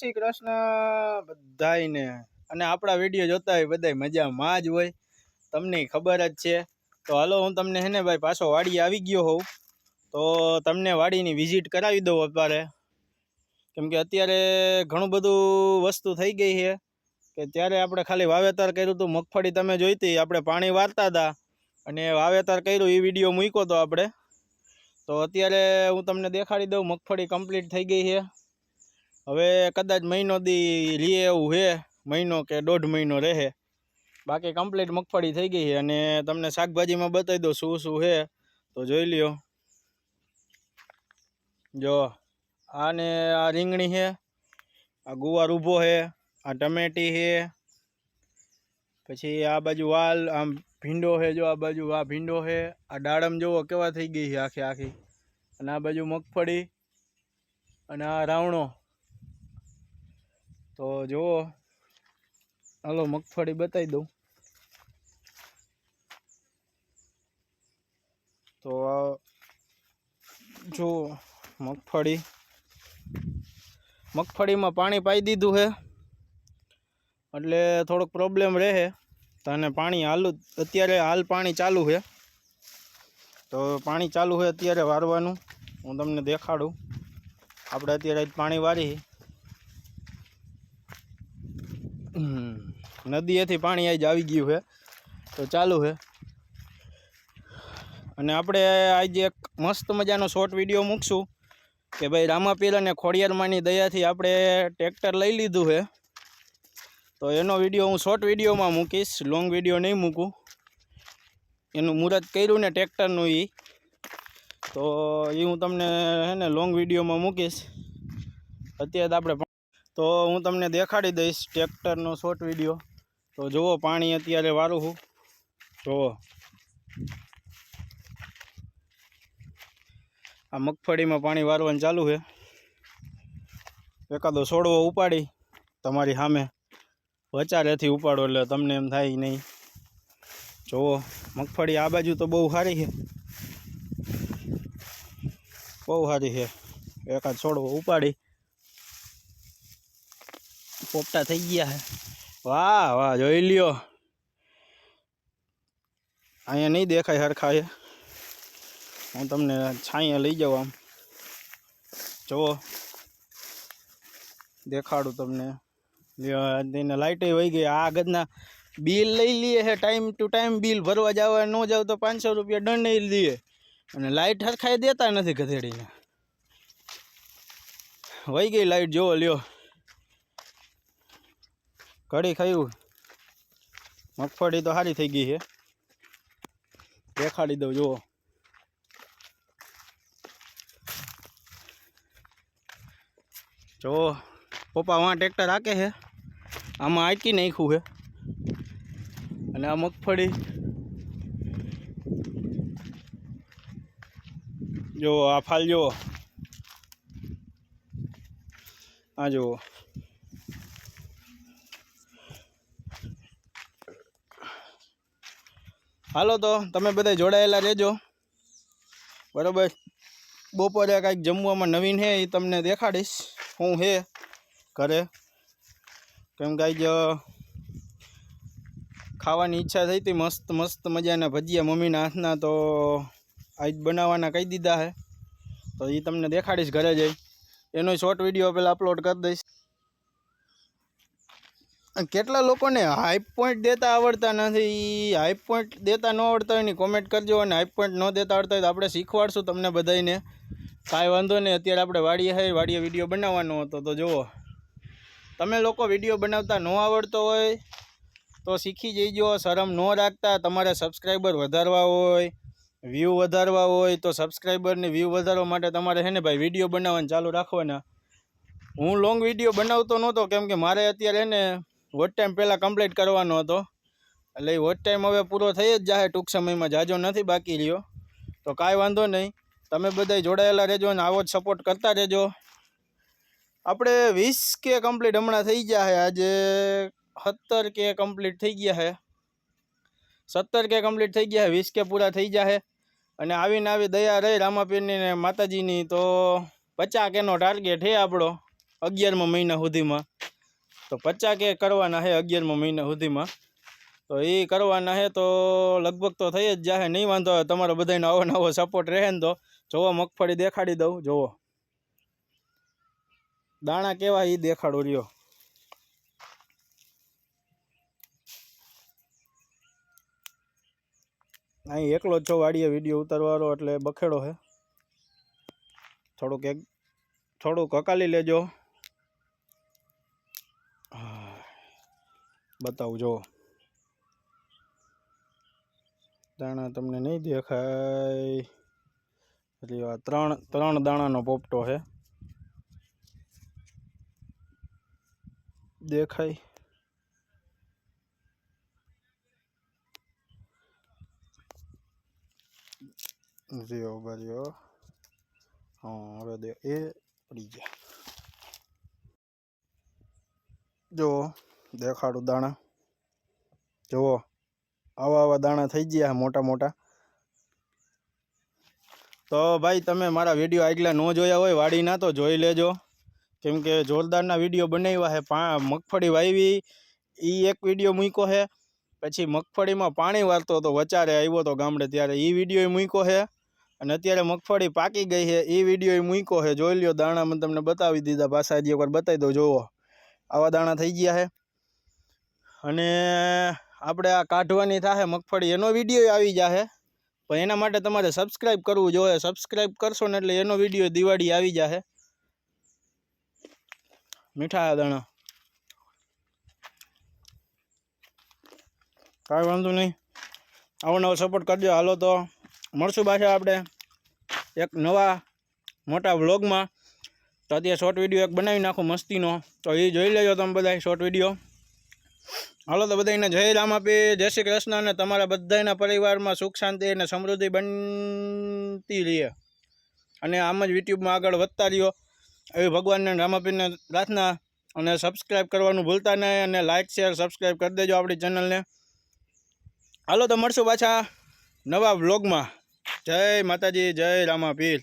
શ્રી કૃષ્ણ બધાને અને આપણા વીડિયો જોતા હોય બધાય મજામાં જ હોય. તમને ખબર જ છે. તો હાલો હું તમને હે ને ભાઈ પાછો વાડી આવી ગયો હોઉં. તો તમને વાડીની વિઝિટ કરાવી દઉં અત્યારે. કેમ કે અત્યારે ઘણું બધું વસ્તુ થઈ ગઈ છે. કે ત્યારે આપણે ખાલી વાવેતર કર્યું હતું, મગફળી તમે જોઈતી, આપણે પાણી વારતા હતા. અને વાવેતર કર્યું એ વીડિયો મૂક્યો તો આપણે. તો અત્યારે હું તમને દેખાડી દઉં, મગફળી કમ્પ્લીટ થઈ ગઈ છે. હવે કદાચ મહિનો દી લીએ એવું છે મહિનો કે દોઢ મહિનો રહે. બાકી કમ્પ્લીટ મગફળી થઈ ગઈ છે અને તમને શાકભાજીમાં બતાવી દઉં શું શું છે તો જોઈ લ્યો. જો, આને આ રીંગણી છે આ ગુવાર ઊભો છે આ ટમેટી છે પછી આ બાજુ વાલ, આમ ભીંડો છે જો આ બાજુ આ ભીંડો છે આ દાડમ જુઓ કેવા થઈ ગઈ છે આખી આખી. અને આ બાજુ મગફળી, અને આ રાવણો. તો જુઓ. હાલો, મગફળી બતાવી દઉં. તો જુઓ, મગફળી. મગફળીમાં પાણી પાઈ દીધું છે એટલે થોડોક પ્રોબ્લેમ રહે તને પાણી હાલું, અત્યારે હાલ પાણી ચાલુ છે તો પાણી ચાલુ છે અત્યારે વારવાનું. હું તમને દેખાડું. આપણે અત્યારે પાણી વારી નદીએથી પાણી આજ આવી ગયું છે. તો ચાલુ છે. અને આપણે આજે એક મસ્ત મજાનો શોર્ટ વીડિયો મૂકશું કે ભાઈ રામાપીર અને ખોડિયારમાંની દયાથી આપણે ટ્રેક્ટર લઈ લીધું છે. તો એનો વીડિયો હું શોર્ટ વિડીયોમાં મૂકીશ લોંગ વીડિયો નહીં મૂકું. એનું મુહૂર્ત કર્યું ને ટ્રેક્ટરનું એ તો એ હું તમને હે ને લોંગ વિડીયોમાં મૂકીશ. અત્યારે આપણે તો હું તમને દેખાડી દઈશ ટ્રેક્ટરનો શોર્ટ વીડિયો. તો જુઓ, પાણી અત્યારે વારું હું જુઓ. આ મગફળીમાં પાણી વારવાનું ચાલુ છે. એકાદો છોડવો ઉપાડી, તમારી સામે વચારેથી ઉપાડો, એટલે તમને એમ થાય નહીં. જુઓ, મગફળી આ બાજુ તો બહુ સારી છે. બહુ સારી છે. એકાદ છોડવો ઉપાડી. પોપટા થઈ ગયા છે વાહ વાહ જોઈ લ્યો અહીંયા નહીં દેખાય હરખા છે હું તમને છાંયા લઈ જાઉં આમ જુઓ દેખાડું તમને લ્યો, તેને લાઇટે વહી ગઈ આ ગદના બિલ લઈ લઈએ છે ટાઈમ ટુ ટાઈમ બિલ ભરવા જવા ન જાવ તો પાંચસો રૂપિયા દંડ લઈએ અને લાઇટ હરખાઈ દેતા નથી ગધેડીને વહી ગઈ લાઇટ જુઓ લ્યો ઘડી ખાયું. મગફળી તો સારી થઈ ગઈ છે. દેખાડી દઉં, જુઓ. જો પપ્પા વાં ટ્રેક્ટર હાકે છે. આમાં આંકી નાખ્યું છે. અને આ મગફળી. જો આ ફાલ જુઓ. આ જુઓ. હાલો તો, તમે બધા જોડાયેલા રહેજો. બરાબર? બપોરે કાંઈક જમવામાં નવીન હે એ તમને દેખાડીશ. હું હે ઘરે. કેમ કે આજ ખાવાની ઈચ્છા થઈ હતી, મસ્ત મસ્ત મજાના ભજીયા મમ્મીના હાથના તો આજ બનાવવાના કહી દીધા હે. તો એ તમને દેખાડીશ ઘરે જઈ. એનો શોર્ટ વીડિયો પહેલાં અપલોડ કરી દઈશ. કેટલા લોકોને હાઈપ પોઈન્ટ દેતા આવડતા નથી. હાઈપ પોઈન્ટ દેતા ન આવડતા હોય ને કોમેન્ટ કરજો અને હાઈપ પોઈન્ટ ન દેતા આવડતા હોય તો આપણે શીખવાડશું તમને બધાને કાંઈ વાંધો નહીં, અત્યારે આપણે વાડીએ હે, વાડીએ વીડિયો બનાવવાનો હતો, તો જુઓ. તમે લોકો વીડિયો બનાવતા ન આવડતો હોય તો શીખી જઈજો, શરમ ન રાખતા. તમારે સબસ્ક્રાઈબર વધારવા હોય વ્યૂ વધારવા હોય, તો સબસ્ક્રાઈબરને વ્યૂ વધારવા માટે તમારે છે ને ભાઈ વીડિયો બનાવવાનું ચાલુ રાખવાના. હું લોંગ વીડિયો બનાવતો નહોતો, કેમ કે મારે અત્યારે ને વોટ ટાઈમ પહેલાં કમ્પ્લીટ કરવાનો હતો. એટલે એ વોટ ટાઈમ હવે પૂરો થઈ જ જાય ટૂંક સમયમાં જાજો નથી બાકી રહ્યો. તો કાંઈ વાંધો નહીં. તમે બધા જોડાયેલા રહેજો અને આવો જ સપોર્ટ કરતા રહેજો. આપણે વીસ કે કમ્પ્લીટ હમણાં થઈ ગયા છે આજે સત્તર કે કમ્પ્લીટ થઈ ગયા છે સત્તર કે કમ્પ્લીટ થઈ ગયા છે વીસ કે પૂરા થઈ ગયા છે અને આવીને આવી દયા રહી રામાપીરની ને માતાજીની તો પચાસ કેનો ટાર્ગેટ છે આપણો અગિયારમા મહિના સુધીમાં. તો પચાસ કે કરવાના છે અગિયારમો મહિના સુધીમાં? તો એ કરવાના છે તો લગભગ તો થઈ જ જાહે, નહીં વાંધો આવે, તમારો બધાનો આવો નવો સપોર્ટ રહે ને તો. જોવો, મગફળી દેખાડી દઉં, જોવો. દાણા કેવા એ દેખાડો રહ્યો. અહીં એકલો જ છો, વાડીએ વીડિયો ઉતારવાનો, એટલે બખેડો છે થોડુંક એક, થોડુંક અકાલી લેજો. બતાવું જો દાણા તમને નહીં દેખાય. એટલે આ ત્રણ ત્રણ દાણાનો પોપટો છે. દેખાય. રિયો બારીઓ. હા, હવે એ પડી ગયા. જો દેખાડું દાણા. જુઓ, આવા આવા દાણા થઈ ગયા મોટા મોટા. તો ભાઈ, તમે મારા વીડિયો આગલા ન જોયા હોય વાડીના તો જોઈ લેજો. કેમ કે જોરદારના વીડિયો બનાવ્યા છે. પા, મગફળી વાવી એ એક વીડિયો મૂક્યો છે. પછી મગફળીમાં પાણી વાળતો હતો, વચારે આવ્યો હતો ગામડે ત્યારે. એ વીડિયો મૂક્યો છે. અને અત્યારે મગફળી પાકી ગઈ છે. એ વીડિયો મૂક્યો છે. જોઈ લ્યો દાણા મેં તમને બતાવી દીધા. પાછા હજી એકવાર બતાવી દો જુઓ, આવા દાણા થઈ ગયા છે. અને આપણે આ કાઢવાની થાય મગફળી, એનો વીડિયો આવી જશે પણ એના માટે તમારે સબસ્ક્રાઈબ કરવું જોઈએ. સબસ્ક્રાઈબ કરશો ને એટલે એનો વીડિયો દિવાળી આવી જશે મીઠા દાણા. કાંઈ વાંધો નહીં. આવો નવો સપોર્ટ કરજો. હાલો તો મળશું પાછા આપણે એક નવા મોટા વ્લોગમાં તો અત્યારે શોર્ટ વીડિયો એક બનાવી નાખું મસ્તીનો. તો એ જોઈ લેજો તમે બધા શોર્ટ વીડિયો હાલો તો બધાને જય રામ આપી જય શ્રી કૃષ્ણ અને તમારા બધાના પરિવારમાં સુખ, શાંતિ અને સમૃદ્ધિ બનતી રહે અને આમ જ યુટ્યુબમાં આગળ વધતા રહ્યો. એવી ભગવાનને રામાપીને પ્રાર્થના અને સબસ્ક્રાઈબ કરવાનું ભૂલતા નહીં અને લાઇક શેર સબસ્ક્રાઈબ કરી દેજો આપણી ચેનલને હાલો તો મળશું પાછા નવા વ્લોગમાં જય માતાજી, જય રામાપીર.